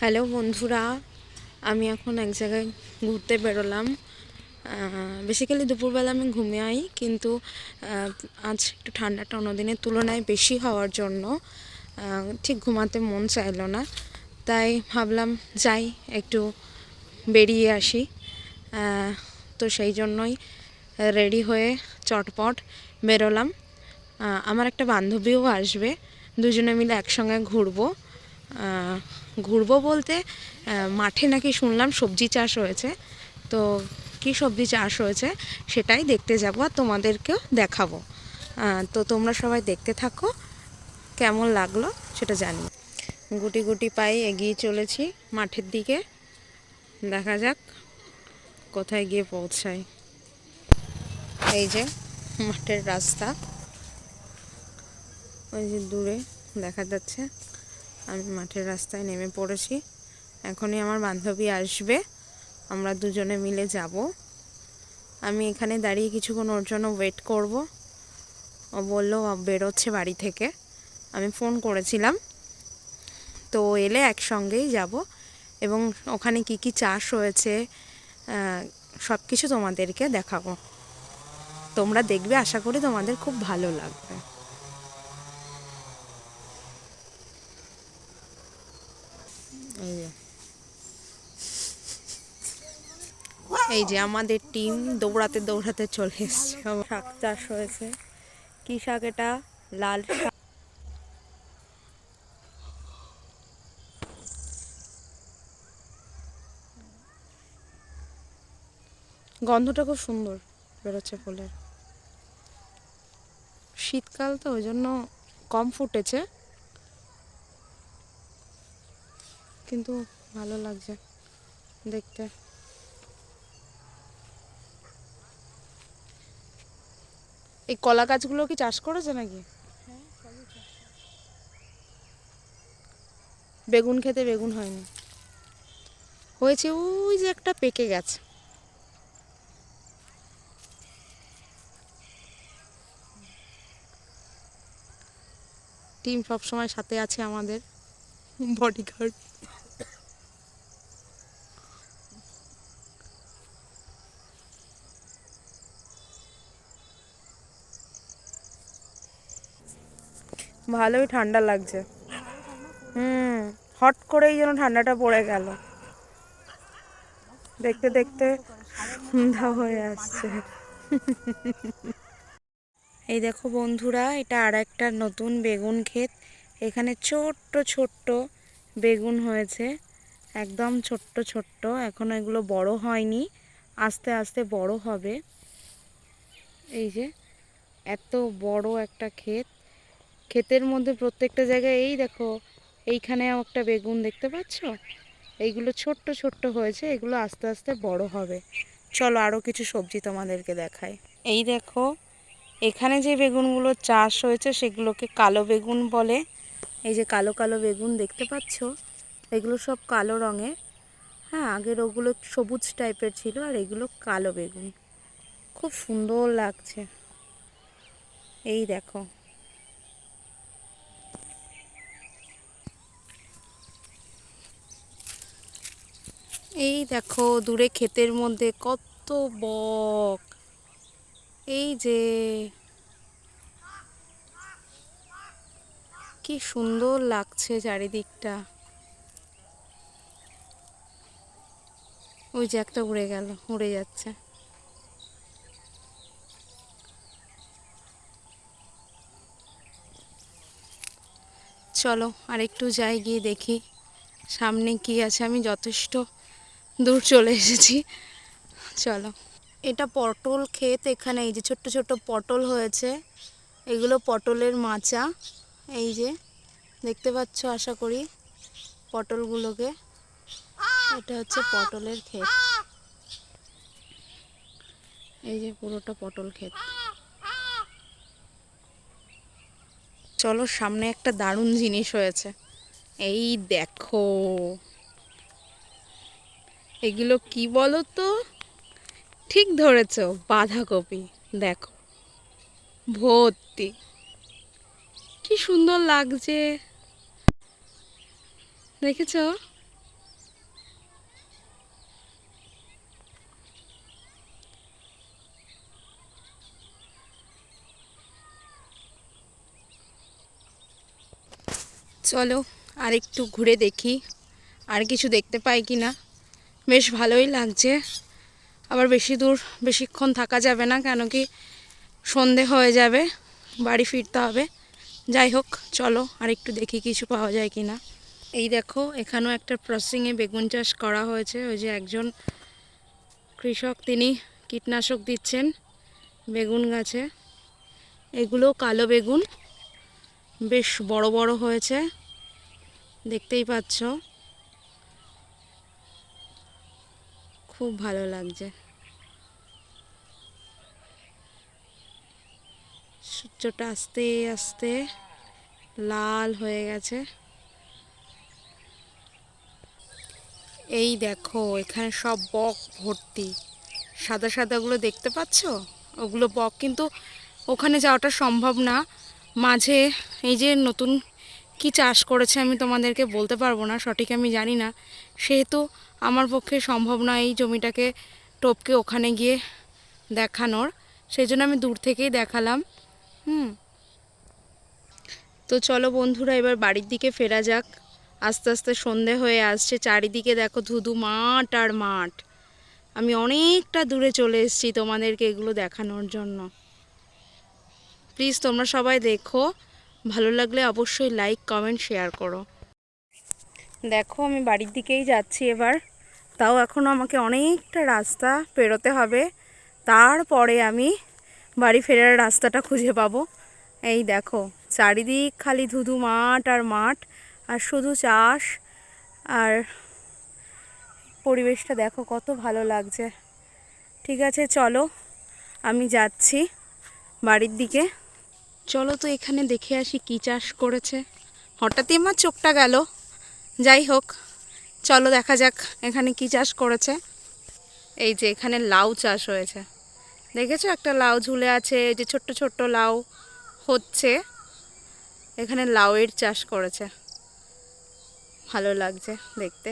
Hello বন্ধুরা, আমি এখন এক জায়গায় ঘুরতে বেরোলাম। বেসিক্যালি দুপুরবেলা আমি ঘুমিয়ে আই কিন্তু আজ একটু ঠান্ডাটা অন্যদিনের তুলনায় বেশি হওয়ার জন্য ঠিক ঘুমাতে মন চাইলো না। তাই ভাবলাম, যাই, একটু বেরিয়ে আসি। তো সেই জন্যই রেডি হয়ে চটপট বেরোলাম। আমার একটা বান্ধবীও আসবে, দুজনে মিলে একসঙ্গে ঘুরবো। ঘুরবো বলতে মাঠে নাকি শুনলাম সবজি চাষ হয়েছে। তো কি সবজি চাষ হয়েছে সেটাই দেখতে যাব আর তোমাদেরকেও দেখাবো। তো তোমরা সবাই দেখতে থাকো, কেমন লাগল সেটা জানি। গুটি গুটি পায়ে এগিয়ে চলেছি মাঠের দিকে। দেখা যাক কোথায় গিয়ে পৌঁছাই। এই যে মাঠের রাস্তা। ওই যে দূরে দেখা যাচ্ছে আমি মাঠের রাস্তায় নেমে পড়েছি। এখনই আমার বান্ধবী আসবে। আমরা দুজনে মিলে যাব। আমি এখানে দাঁড়িয়ে কিছুক্ষণ ওর জন্য ওয়েট করব। ও বলল বেরোচ্ছে বাড়ি থেকে। আমি ফোন করেছিলাম। তো এলে একসঙ্গেই যাব এবং ওখানে কি কি চাষ হয়েছে সব কিছু তোমাদেরকে দেখাবো। তোমরা দেখবে, আশা করি তোমাদের খুব ভালো লাগবে এই যে এই যে আমাদের টিম দৌড়াতে দৌড়াতে চলে এসছে। শাক চাষ হয়েছে। কি শাক এটা? লাল শাক। গন্ধটা খুব সুন্দর বেরোচ্ছে ফুলের। শীতকাল তো ওই জন্য কম ফুটেছে। কিন্তু ভালো লাগছে দেখতে। এই কলা গাছগুলো কি চাষ করেছে নাকি? বেগুন খেতে বেগুন হয়নি। হয়েছে ওই যে একটা পেকে গেছে। টিম সবসময় সাথে আছে আমাদের। বডিগার্ড ভালোই ঠান্ডা লাগছে। হুম, হট করেই যেন ঠান্ডাটা পড়ে গেল। দেখতে দেখতে সন্ধ্যা হয়ে আসছে। এই দেখো বন্ধুরা, এটা আর একটা নতুন বেগুন ক্ষেত। এখানে ছোট্ট ছোট্ট বেগুন হয়েছে। একদম ছোট্ট ছোট্ট। এখনও এগুলো বড় হয়নি। আস্তে আস্তে বড় হবে। এই যে, এত বড় একটা ক্ষেত। ক্ষেতের মধ্যে প্রত্যেকটা জায়গায় এই দেখো, এইখানেও একটা বেগুন দেখতে পাচ্ছ? এইগুলো ছোট্ট ছোট্ট হয়েছে, এগুলো আস্তে আস্তে বড় হবে। চলো আরও কিছু সবজি তোমাদেরকে দেখাই। এই দেখো, এখানে যে বেগুনগুলো চাষ হয়েছে, সেগুলোকে কালো বেগুন বলে। এই যে কালো কালো বেগুন দেখতে পাচ্ছ? এগুলো সব কালো রঙের। হ্যাঁ আগের ওগুলো সবুজ টাইপের ছিল, আর এগুলো কালো বেগুন। খুব সুন্দর লাগছে। এই দেখো এই দেখো দূরে ক্ষেতের মধ্যে কত বক। এই যে। কি সুন্দর লাগছে চারিদিকটা। ওই যে একটা উড়ে গেল, উড়ে যাচ্ছে। চলো আর একটু যাই গিয়ে দেখি, সামনে কি আছে? আমি যথেষ্ট দূর চলে এসেছি। চলো। এটা পটল ক্ষেত এখানে, এই যে ছোট্ট ছোট্ট পটল হয়েছে। এগুলো পটলের মাচা, এই যে। দেখতে পাচ্ছ, আশা করি, পটলগুলোকে। এটা হচ্ছে পটলের ক্ষেত। এই যে পুরোটা পটল ক্ষেত। চলো, সামনে একটা দারুণ জিনিস হয়েছে। এই দেখো। এগুলো কি বলো তো ঠিক ধরেছ, বাঁধাকপি। দেখো, ভর্তি। কি সুন্দর লাগছে। দেখেছ? চলো আর একটু ঘুরে দেখি। আর কিছু দেখতে পাই কি না বেশ ভালোই লাগছে। আবার বেশি দূর বেশিক্ষণ থাকা যাবে না, কেন কি সন্ধে হয়ে যাবে, বাড়ি ফিরতে হবে। যাই হোক, চলো আর একটু দেখি কিছু পাওয়া যায় কি না এই দেখো, এখানেও একটা প্রসেসিংয়ে বেগুন চাষ করা হয়েছে। ওই যে একজন কৃষক, তিনি কীটনাশক দিচ্ছেন বেগুন গাছে। এগুলো কালো বেগুন, বেশ বড় বড় হয়েছে, দেখতেই পাচ্ছ। খুব ভালো লাগছে। সূর্যটা আস্তে আস্তে লাল হয়ে গেছে। এই দেখো, এখানে সব বক ভর্তি। সাদা সাদাগুলো দেখতে পাচ্ছ? ওগুলো বক, কিন্তু ওখানে যাওয়াটা সম্ভব না। মাঝে এই যে নতুন কি চাষ করেছে আমি তোমাদেরকে বলতে পারব না, সঠিক আমি জানি না। সেহেতু আমার পক্ষে সম্ভব নয় এই জমিটাকে টপকে ওখানে গিয়ে দেখানোর। সেই জন্য আমি দূর থেকেই দেখালাম। হুম। তো চলো বন্ধুরা, এবার বাড়ির দিকে ফেরা যাক। আস্তে আস্তে সন্ধে হয়ে আসছে, চারিদিকে দেখো ধুধু মাঠ আর মাঠ। আমি অনেকটা দূরে চলে এসেছি তোমাদেরকে এগুলো দেখানোর জন্য। প্লিজ তোমরা সবাই দেখো। ভালো লাগলে অবশ্যই লাইক কমেন্ট শেয়ার করো। দেখো, আমি বাড়ির দিকেই যাচ্ছি এবার। তাও এখনও আমাকে অনেকটা রাস্তা পেরোতে হবে। তারপরে আমি বাড়ি ফেরার রাস্তাটা খুঁজে পাবো। এই দেখো, চারিদিক খালি ধুধু মাঠ আর মাঠ, আর শুধু চাষ। আর পরিবেশটা দেখো, কত ভালো লাগছে। ঠিক আছে, চলো, আমি যাচ্ছি বাড়ির দিকে। চলো তো এখানে দেখে আসি কী চাষ করেছে। হঠাৎই আমার চোখটা গেল। যাই হোক, চলো দেখা যাক এখানে কি চাষ করেছে। এই যে এখানে লাউ চাষ হয়েছে। দেখেছ একটা লাউ ঝুলে আছে যে ছোট্ট ছোট্ট লাউ হচ্ছে। এখানে লাউয়ের চাষ করেছে। ভালো লাগছে দেখতে।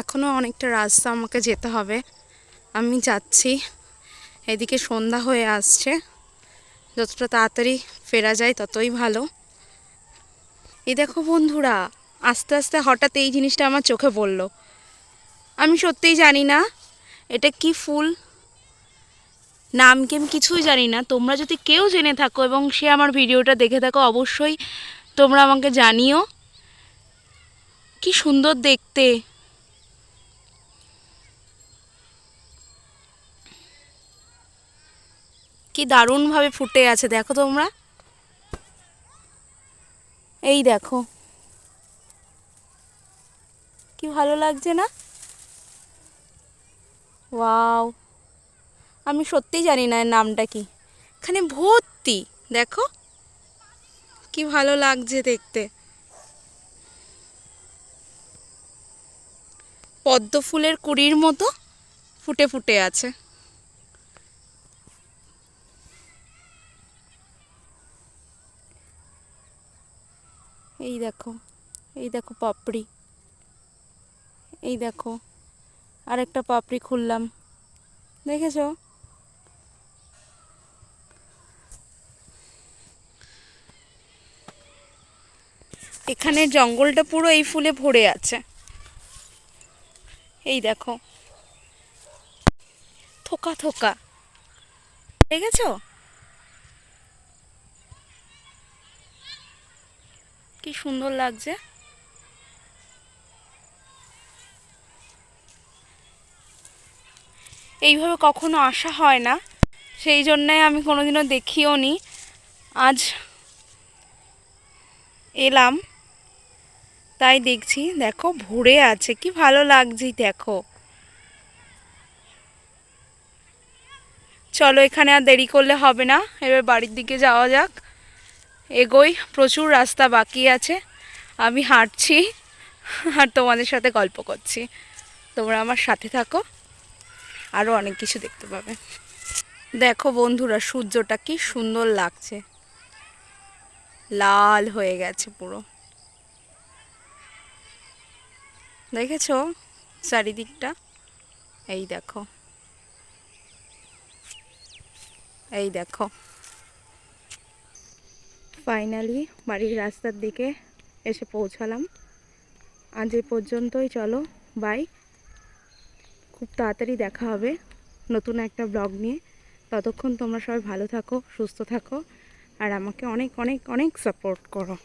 এখনও অনেকটা রাস্তা আমাকে যেতে হবে। আমি যাচ্ছি। এদিকে সন্ধ্যা হয়ে আসছে। যতটা তাড়াতাড়ি ফেরা যায় ততই ভালো। এই দেখো বন্ধুরা, আস্তে আস্তে হঠাৎ এই জিনিসটা আমার চোখে পড়ল। আমি সত্যিই জানি না, এটা কি ফুল? নাম আমি কিছুই জানি না। তোমরা যদি কেউ জেনে থাকো এবং সে আমার ভিডিওটা দেখে থাকো, অবশ্যই তোমরা আমাকে জানিও। কি সুন্দর দেখতে। কি দারুণভাবে ফুটে আছে, দেখো তোমরা। এই দেখো। কি ভালো লাগছে না? ওয়াও। আমি সত্যিই জানি না এর নামটা কি। এখানে ভর্তি, দেখো। কি ভালো লাগছে দেখতে। পদ্ম ফুলের কুড়ির মতো ফুটে ফুটে আছে। এই দেখো এই দেখো পাপড়ি। এই দেখো, আরেকটা পাপড়ি খুললাম। দেখেছ? এখানে জঙ্গলটা পুরো এই ফুলে ভরে আছে। এই দেখো। থোকা থোকা। দেখেছ? কি সুন্দর লাগছে। এইভাবে কখনো আসা হয় না, সেই জন্যে আমি কোনোদিনও দেখিও নি। আজ এলাম, তাই দেখছি, দেখো, ভরে আছে, কি ভালো লাগছে, দেখো। চলো, এখানে আর দেরি করলে হবে না, এবার বাড়ির দিকে যাওয়া যাক। এগোই, প্রচুর রাস্তা বাকি আছে। আমি হাঁটছি আর তোমাদের সাথে গল্প করছি। তোমরা আমার সাথে থাকো আরও অনেক কিছু দেখতে পাবে। দেখো বন্ধুরা, সূর্যটা কি সুন্দর লাগছে। লাল হয়ে গেছে পুরো। দেখেছ চারিদিকটা? এই দেখো। এই দেখো। ফাইনালি বাড়ির রাস্তার দিকে এসে পৌঁছালাম। আজ এ পর্যন্তই, চলো বাই খুব তাড়াতাড়ি দেখা হবে নতুন একটা ব্লগ নিয়ে। ততক্ষণ তোমরা সবাই ভালো থাকো, সুস্থ থাকো, আর আমাকে অনেক অনেক অনেক সাপোর্ট করো।